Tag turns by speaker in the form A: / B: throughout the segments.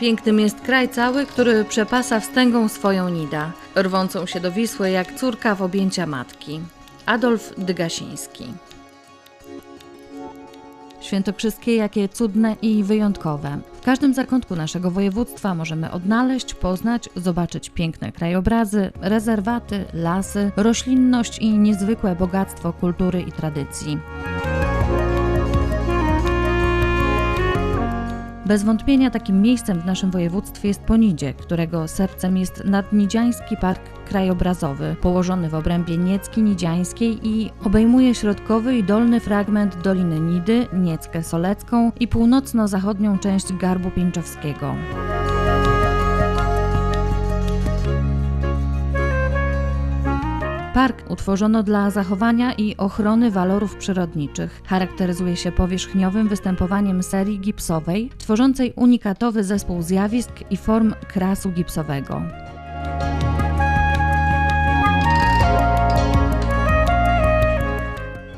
A: Pięknym jest kraj cały, który przepasa wstęgą swoją nida, rwącą się do Wisły jak córka w objęcia matki. Adolf Dygasiński Świętokrzyskie jakie cudne i wyjątkowe. W każdym zakątku naszego województwa możemy odnaleźć, poznać, zobaczyć piękne krajobrazy, rezerwaty, lasy, roślinność i niezwykłe bogactwo kultury i tradycji. Bez wątpienia takim miejscem w naszym województwie jest Ponidzie, którego sercem jest Nadnidziański Park Krajobrazowy, położony w obrębie Niecki Nidziańskiej i obejmuje środkowy i dolny fragment Doliny Nidy, Nieckę Solecką i północno-zachodnią część Garbu Pińczowskiego. Park utworzono dla zachowania i ochrony walorów przyrodniczych. Charakteryzuje się powierzchniowym występowaniem serii gipsowej, tworzącej unikatowy zespół zjawisk i form krasu gipsowego.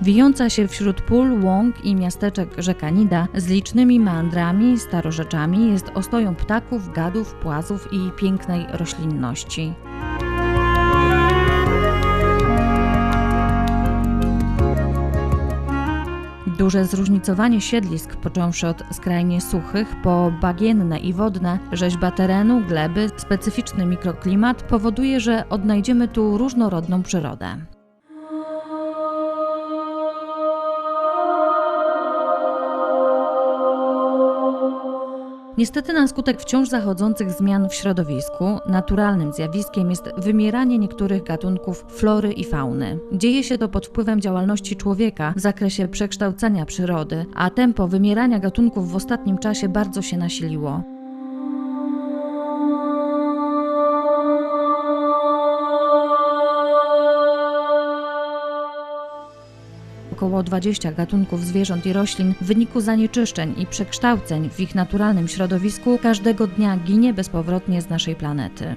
A: Wijąca się wśród pól, łąk i miasteczek rzeka Nida z licznymi meandrami, starorzeczami jest ostoją ptaków, gadów, płazów i pięknej roślinności. Duże zróżnicowanie siedlisk, począwszy od skrajnie suchych po bagienne i wodne, rzeźba terenu, gleby, specyficzny mikroklimat powoduje, że odnajdziemy tu różnorodną przyrodę. Niestety na skutek wciąż zachodzących zmian w środowisku, naturalnym zjawiskiem jest wymieranie niektórych gatunków flory i fauny. Dzieje się to pod wpływem działalności człowieka w zakresie przekształcenia przyrody, a tempo wymierania gatunków w ostatnim czasie bardzo się nasiliło. Około 20 gatunków zwierząt i roślin w wyniku zanieczyszczeń i przekształceń w ich naturalnym środowisku każdego dnia ginie bezpowrotnie z naszej planety.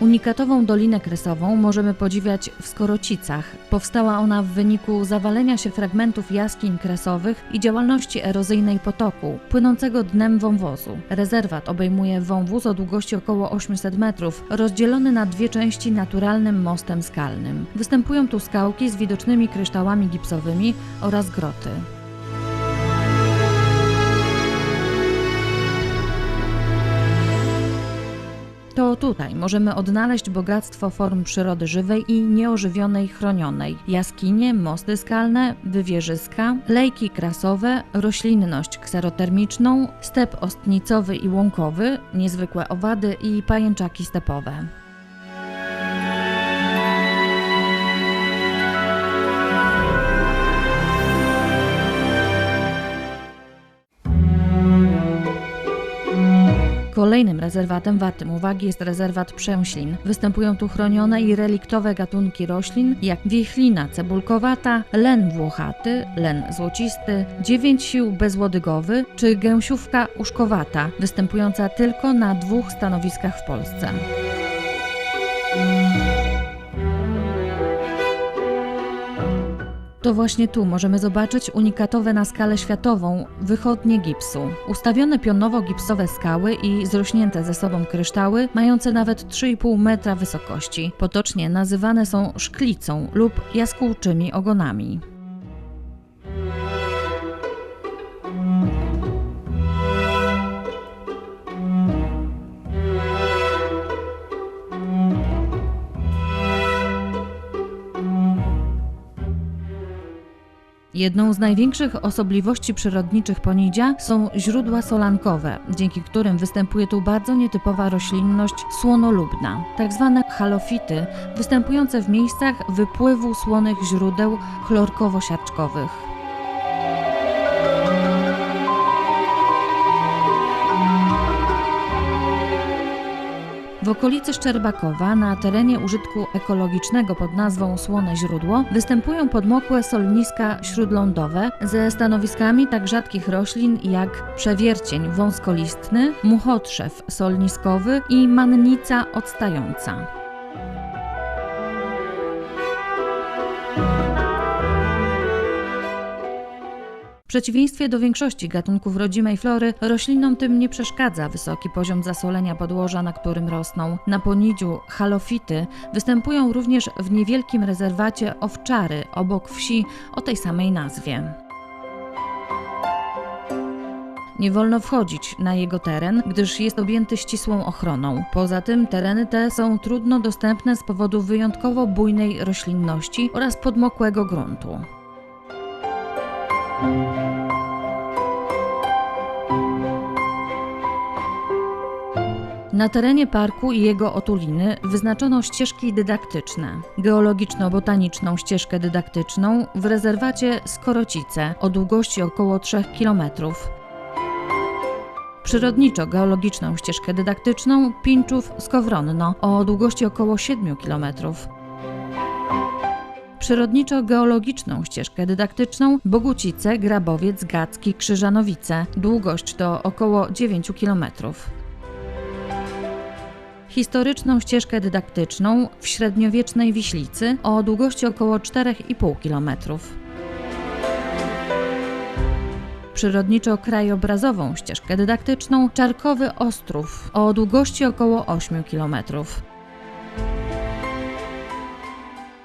A: Unikatową Dolinę Kresową możemy podziwiać w Skorocicach. Powstała ona w wyniku zawalenia się fragmentów jaskiń kresowych i działalności erozyjnej potoku, płynącego dnem wąwozu. Rezerwat obejmuje wąwóz o długości około 800 metrów, rozdzielony na dwie części naturalnym mostem skalnym. Występują tu skałki z widocznymi kryształami gipsowymi oraz groty. Tutaj możemy odnaleźć bogactwo form przyrody żywej i nieożywionej chronionej. Jaskinie, mosty skalne, wywierzyska, lejki krasowe, roślinność kserotermiczną, step ostnicowy i łąkowy, niezwykłe owady i pajęczaki stepowe. Kolejnym rezerwatem wartym uwagi jest rezerwat Przemślin. Występują tu chronione i reliktowe gatunki roślin, jak wiechlina cebulkowata, len włochaty, len złocisty, dziewięć sił bezłodygowy czy gęsiówka uszkowata, występująca tylko na dwóch stanowiskach w Polsce. To właśnie tu możemy zobaczyć unikatowe na skalę światową wychodnie gipsu. Ustawione pionowo gipsowe skały i zrośnięte ze sobą kryształy, mające nawet 3,5 metra wysokości. Potocznie nazywane są szklicą lub jaskółczymi ogonami. Jedną z największych osobliwości przyrodniczych Ponidzia są źródła solankowe, dzięki którym występuje tu bardzo nietypowa roślinność słonolubna, tak zwane halofity, występujące w miejscach wypływu słonych źródeł chlorkowo-siarczkowych. Okolicy Szczerbakowa, na terenie użytku ekologicznego pod nazwą Słone Źródło, występują podmokłe solniska śródlądowe ze stanowiskami tak rzadkich roślin jak przewiercień wąskolistny, muchotrzew solniskowy i mannica odstająca. Przeciwieństwie do większości gatunków rodzimej flory, roślinom tym nie przeszkadza wysoki poziom zasolenia podłoża, na którym rosną. Na ponidziu halofity występują również w niewielkim rezerwacie owczary obok wsi o tej samej nazwie. Nie wolno wchodzić na jego teren, gdyż jest objęty ścisłą ochroną. Poza tym tereny te są trudno dostępne z powodu wyjątkowo bujnej roślinności oraz podmokłego gruntu. Na terenie parku i jego otuliny wyznaczono ścieżki dydaktyczne. Geologiczno-botaniczną ścieżkę dydaktyczną w rezerwacie Skorocice o długości około 3 km. Przyrodniczo-geologiczną ścieżkę dydaktyczną Pinczów-Skowronno o długości około 7 km. Przyrodniczo-geologiczną ścieżkę dydaktyczną Bogucice, Grabowiec, Gacki, Krzyżanowice. Długość to około 9 km. Historyczną ścieżkę dydaktyczną w średniowiecznej Wiślicy o długości około 4,5 km. Przyrodniczo-krajobrazową ścieżkę dydaktyczną Czarkowy Ostrów o długości około 8 km.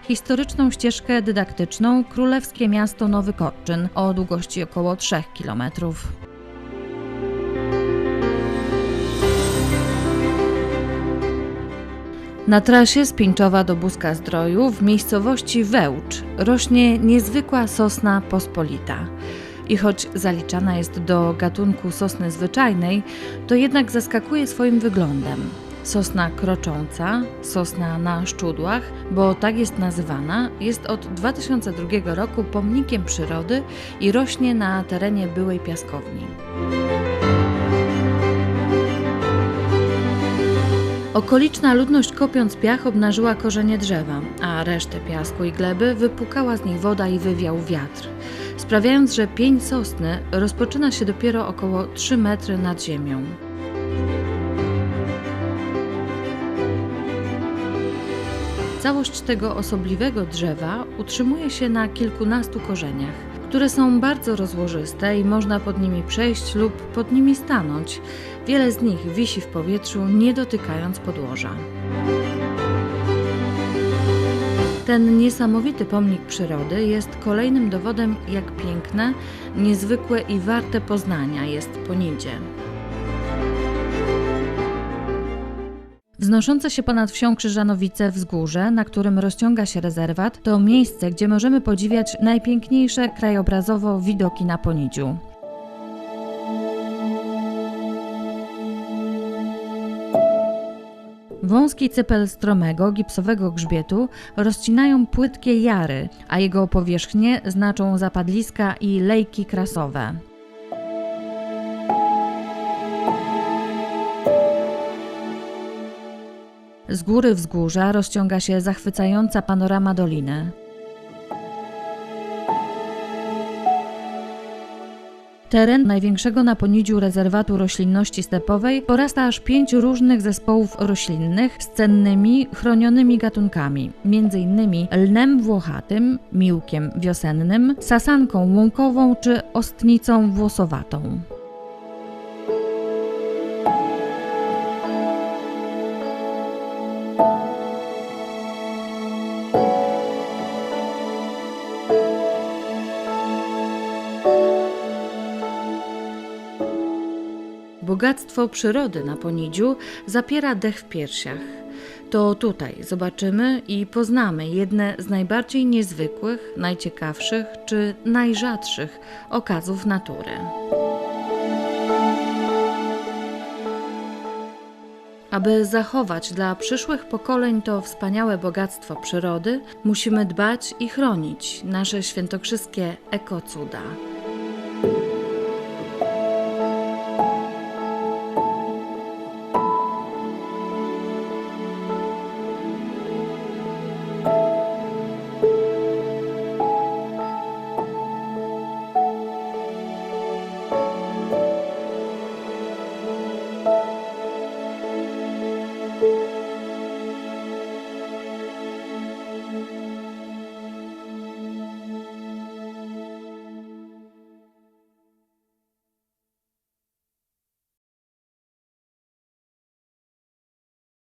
A: Historyczną ścieżkę dydaktyczną Królewskie Miasto Nowy Korczyn o długości około 3 km. Na trasie z Pińczowa do Buska Zdroju w miejscowości Wełcz rośnie niezwykła sosna pospolita. I choć zaliczana jest do gatunku sosny zwyczajnej, to jednak zaskakuje swoim wyglądem. Sosna krocząca, sosna na szczudłach, bo tak jest nazywana, jest od 2002 roku pomnikiem przyrody i rośnie na terenie byłej piaskowni. Okoliczna ludność kopiąc piach obnażyła korzenie drzewa, a resztę piasku i gleby wypukała z nich woda i wywiał wiatr, sprawiając, że pień sosny rozpoczyna się dopiero około 3 metry nad ziemią. Całość tego osobliwego drzewa utrzymuje się na kilkunastu korzeniach, które są bardzo rozłożyste i można pod nimi przejść lub pod nimi stanąć. Wiele z nich wisi w powietrzu, nie dotykając podłoża. Ten niesamowity pomnik przyrody jest kolejnym dowodem, jak piękne, niezwykłe i warte poznania jest Ponidzie. Wznoszące się ponad wsią Krzyżanowice wzgórze, na którym rozciąga się rezerwat, to miejsce, gdzie możemy podziwiać najpiękniejsze krajobrazowo widoki na Ponidziu. Wąski cypel stromego, gipsowego grzbietu rozcinają płytkie jary, a jego powierzchnię znaczą zapadliska i lejki krasowe. Z góry wzgórza rozciąga się zachwycająca panorama doliny. Teren największego na Ponidziu rezerwatu roślinności stepowej porasta aż pięć różnych zespołów roślinnych z cennymi, chronionymi gatunkami, m.in. lnem włochatym, miłkiem wiosennym, sasanką łąkową czy ostnicą włosowatą. Bogactwo przyrody na Ponidziu zapiera dech w piersiach. To tutaj zobaczymy i poznamy jedne z najbardziej niezwykłych, najciekawszych czy najrzadszych okazów natury. Aby zachować dla przyszłych pokoleń to wspaniałe bogactwo przyrody, musimy dbać i chronić nasze świętokrzyskie ekocuda.